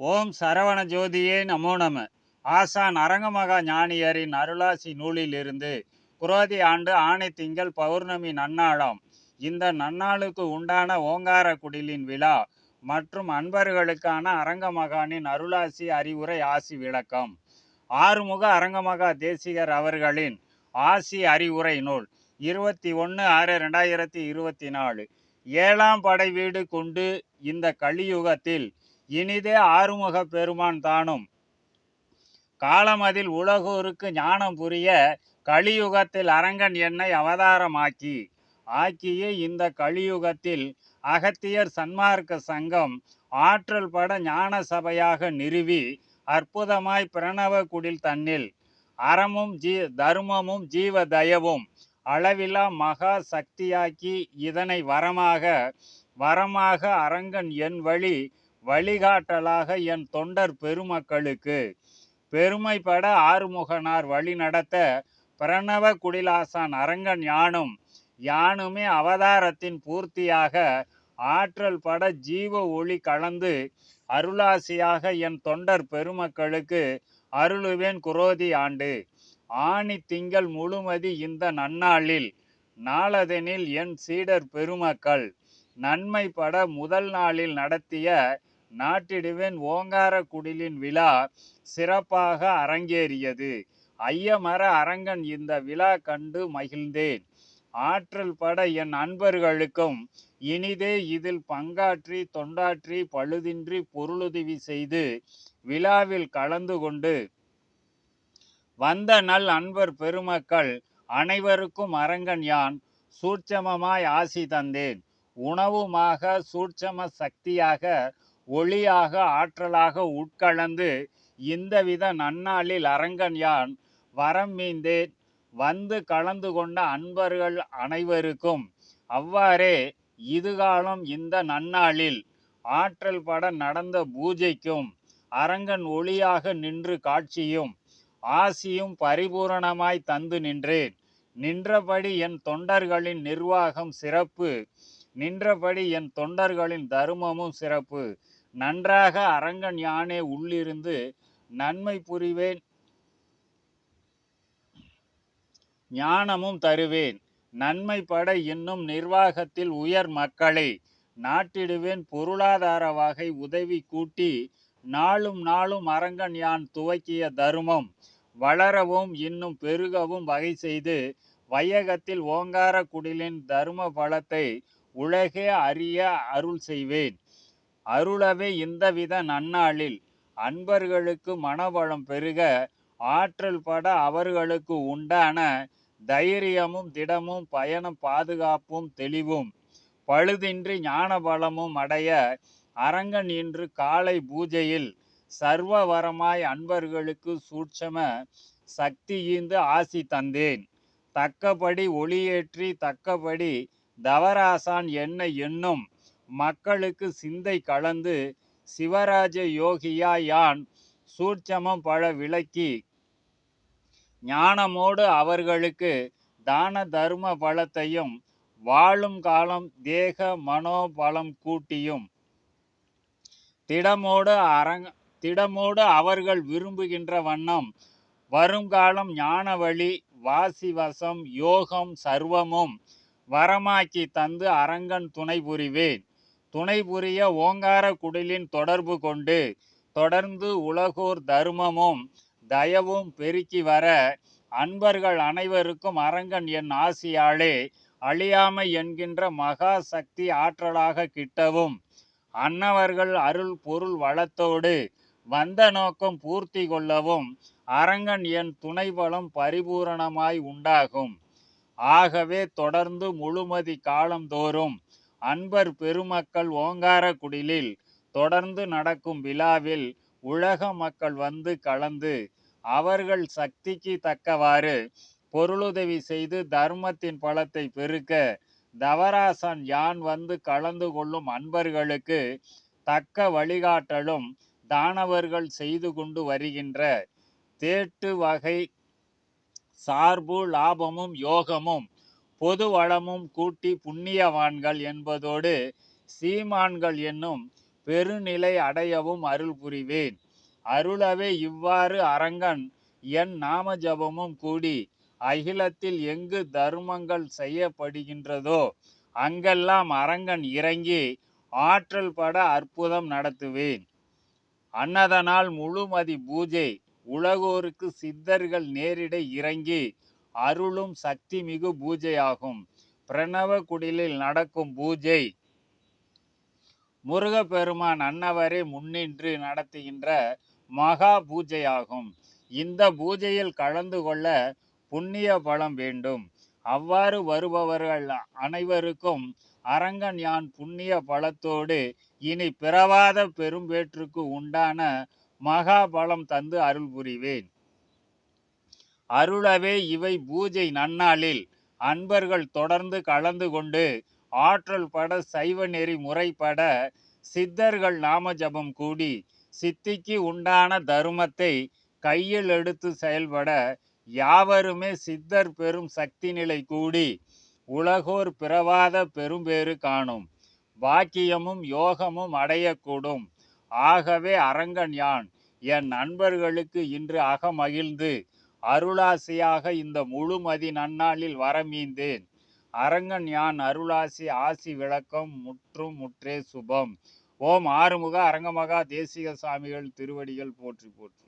ஓம் சரவண ஜோதியே நமோ நம. ஆசான் அரங்கமகா ஞானியரின் அருளாசி நூலிலிருந்து குரோதி ஆண்டு ஆணை திங்கள் பௌர்ணமி நன்னாளாம். இந்த நன்னாளுக்கு உண்டான ஓங்கார குடிலின் விழா மற்றும் அன்பர்களுக்கான அரங்கமகானின் அருளாசி அறிவுரை ஆசி விளக்கம். ஆறுமுக அரங்கமகா தேசிகர் அவர்களின் ஆசி அறிவுரை நூல் இருபத்தி ஒன்று ஆறு ரெண்டாயிரத்தி இருபத்தி நாலு. ஏழாம் படை வீடு கொண்டு இந்த கலியுகத்தில் இனிதே ஆறுமுக பெருமான் தானும். காலமதில் உலகோருக்கு ஞானம் புரிய கலியுகத்தில் அரங்கன் என்னை அவதாரமாக்கி. ஆக்கிய இந்த கலியுகத்தில் அகத்தியர் சன்மார்க்க சங்கம் ஆற்றல் பட ஞான சபையாக நிறுவி அற்புதமாய் பிரணவ குடில் தன்னில். அறமும் ஜீ தர்மமும் ஜீவ தயவும் அளவிலா மகா சக்தியாக்கி இதனை வரமாக வரமாக அரங்கன் என் வழி வழிகாட்டலாக என் தொண்டர் பெருமக்களுக்கு பெருமைப்பட ஆறுமுகனார் வழி நடத்த பிரணவ குடிலாசான் அரங்கன் ஞானம் யானுமே அவதாரத்தின் பூர்த்தியாக ஆற்றல் பட ஜீவ ஒளி கலந்து அருளாசியாக என் தொண்டர் பெருமக்களுக்கு அருளுவேன் குரோதி ஆண்டு. ஆணி திங்கள் முழுமதி இந்த நன்னாளில் நாளதெனில் என் சீடர் பெருமக்கள் நன்மை பட முதல் நாளில் நடத்திய நாட்டிடுவேன் ஓங்கார குடிலின் விழா சிறப்பாக அரங்கேறியது. ஐயமர அரங்கன் இந்த விழா கண்டு மகிழ்ந்தேன். ஆற்றல் பட என் அன்பர்களுக்கும் இனிதே இதில் பங்காற்றி தொண்டாற்றி பழுதின்றி பொருளுதவி செய்து விழாவில் கலந்து கொண்டு வந்த நல் அன்பர் பெருமக்கள் அனைவருக்கும் அரங்கன் யான் சூட்சமமாய் ஆசி தந்தேன். உணவுமாக சூட்சம சக்தியாக ஒளியாக ஆற்றலாக உட்கலந்து இந்தவித நன்னாளில் அரங்கன் யான் வரம் மீந்தேன். வந்து கலந்து கொண்ட அன்பர்கள் அனைவருக்கும் அவ்வாறே இதுகாலம் இந்த நன்னாளில் ஆற்றல் பட நடந்த பூஜைக்கும் அரங்கன் ஒளியாக நின்று காட்சியும் ஆசியும் பரிபூரணமாய் தந்து நின்றேன். நின்றபடி என் தொண்டர்களின் நிர்வாகம் சிறப்பு. நின்றபடி என் தொண்டர்களின் தருமமும் சிறப்பு. நன்றாக அரங்கன் யானே உள்ளிருந்து நன்மை புரிவேன். ஞானமும் தருவேன். நன்மை பட இன்னும் நிர்வாகத்தில் உயர் மக்களை நாட்டிடுவேன். பொருளாதார வகை உதவி கூட்டி நாளும் நாளும் அரங்கன் யான் துவக்கிய தருமம் வளரவும் இன்னும் பெருகவும் வகை செய்து வையகத்தில் ஓங்கார குடிலின் தரும பலத்தை உலகே அறிய அருள் செய்வேன். அருளவே இந்தவித நன்னாளில் அன்பர்களுக்கு மனவளம் பெருக ஆற்றல் பட அவர்களுக்கு உண்டான தைரியமும் திடமும் பயணம் பாதுகாப்பும் தெளிவும் பழுதின்றி ஞான பலமும் அடைய அரங்கன் இன்று காலை பூஜையில் சர்வவரமாய் அன்பர்களுக்கு சூட்சம சக்தி ஈந்து ஆசி தந்தேன். தக்கபடி ஒளியேற்றி தக்கபடி தவராசான் என்ன என்னும் மக்களுக்கு சிந்தை கலந்து சிவராஜ யோகியா யான் சூட்சமம் பல விளக்கி ஞானமோடு அவர்களுக்கு தான தர்ம பலத்தையும் வாழும் காலம் தேக மனோபலம் கூட்டியும் திடமோடு அரங்க திடமோடு அவர்கள் விரும்புகின்ற வண்ணம் வருங்காலம் ஞான வழி வாசிவசம் யோகம் சர்வமும் வரமாக்கி தந்து அரங்கன் துணை புரிவேன். துணை புரிய ஓங்கார குடிலின் தொடர்பு கொண்டு தொடர்ந்து உலகோர் தர்மமும் தயவும் பெருக்கி வர அன்பர்கள் அனைவருக்கும் அரங்கன் என் ஆசியாலே அழியாமை என்கின்ற மகா சக்தி ஆற்றலாக கிட்டவும் அன்னவர்கள் அருள் பொருள் வளத்தோடு வந்த நோக்கம் பூர்த்தி கொள்ளவும் அரங்கன் என் துணைபலம் பரிபூரணமாய் உண்டாகும். ஆகவே தொடர்ந்து முழுமதி காலந்தோறும் அன்பர் பெருமக்கள் ஓங்கார குடிலில் தொடர்ந்து நடக்கும் விழாவில் உலக மக்கள் வந்து கலந்து அவர்கள் சக்திக்கு தக்கவாறு பொருளுதவி செய்து தர்மத்தின் பலத்தை பெருக்க தவராசன் யான் வந்து கலந்து கொள்ளும் அன்பர்களுக்கு தக்க வழிகாட்டலும் தானவர்கள் செய்து கொண்டு வருகின்ற தேட்டு வகை சார்பு லாபமும் யோகமும் பொது வளமும் கூட்டி புண்ணியவான்கள் என்பதோடு சீமான்கள் என்னும் பெருநிலை அடையவும் அருள் புரிவேன். அருளவே இவ்வாறு அரங்கன் என் நாம ஜபமும் கூடி அகிலத்தில் எங்கு தர்மங்கள் செய்யப்படுகின்றதோ அங்கெல்லாம் அரங்கன் இறங்கி ஆற்றல் பட அற்புதம் நடத்துவேன். அன்னதனால் முழுமதி பூஜை உலகோருக்கு சித்தர்கள் நேரிட இறங்கி அருளும் சக்தி மிகு பூஜையாகும். பிரணவ குடிலில் நடக்கும் பூஜை. முருகப்பெருமான் அன்னவரை முன்னின்று நடத்துகின்ற மகா பூஜையாகும். இந்த பூஜையில் கலந்து கொள்ள புண்ணிய பலம் வேண்டும். அவ்வாறு வருபவர்கள் அனைவருக்கும் அரங்கன் யான் புண்ணிய பலத்தோடு இனி பிறவாத பெரும்பேற்றுக்கு உண்டான மகா பலம் தந்து அருள் புரிவேன். அருளவே இவை பூஜை நன்னாளில். அன்பர்கள் தொடர்ந்து கலந்து கொண்டு ஆற்றல் பட சைவ நெறி முறைப்பட சித்தர்கள் நாமஜபம் கூடி சித்திக்கு உண்டான தருமத்தை கையில் எடுத்து செயல்பட யாவருமே சித்தர் பெரும் சக்தி நிலை கூடி உலகோர் பிறவாத பெரும்பேறு காணும். பாக்கியமும் யோகமும் அடையக்கூடும். ஆகவே அரங்கன் யான். என் நண்பர்களுக்கு இன்று அகமகிழ்ந்து அருளாசியாக இந்த முழுமதி நன்னாளில் வரமீந்தேன். அரங்கன் யான் அருளாசி ஆசி விளக்கம் முற்றும் முற்றே சுபம். ஓம் ஆறுமுக அரங்கமகா தேசிக சாமிகள் திருவடிகள் போற்றி போற்றி.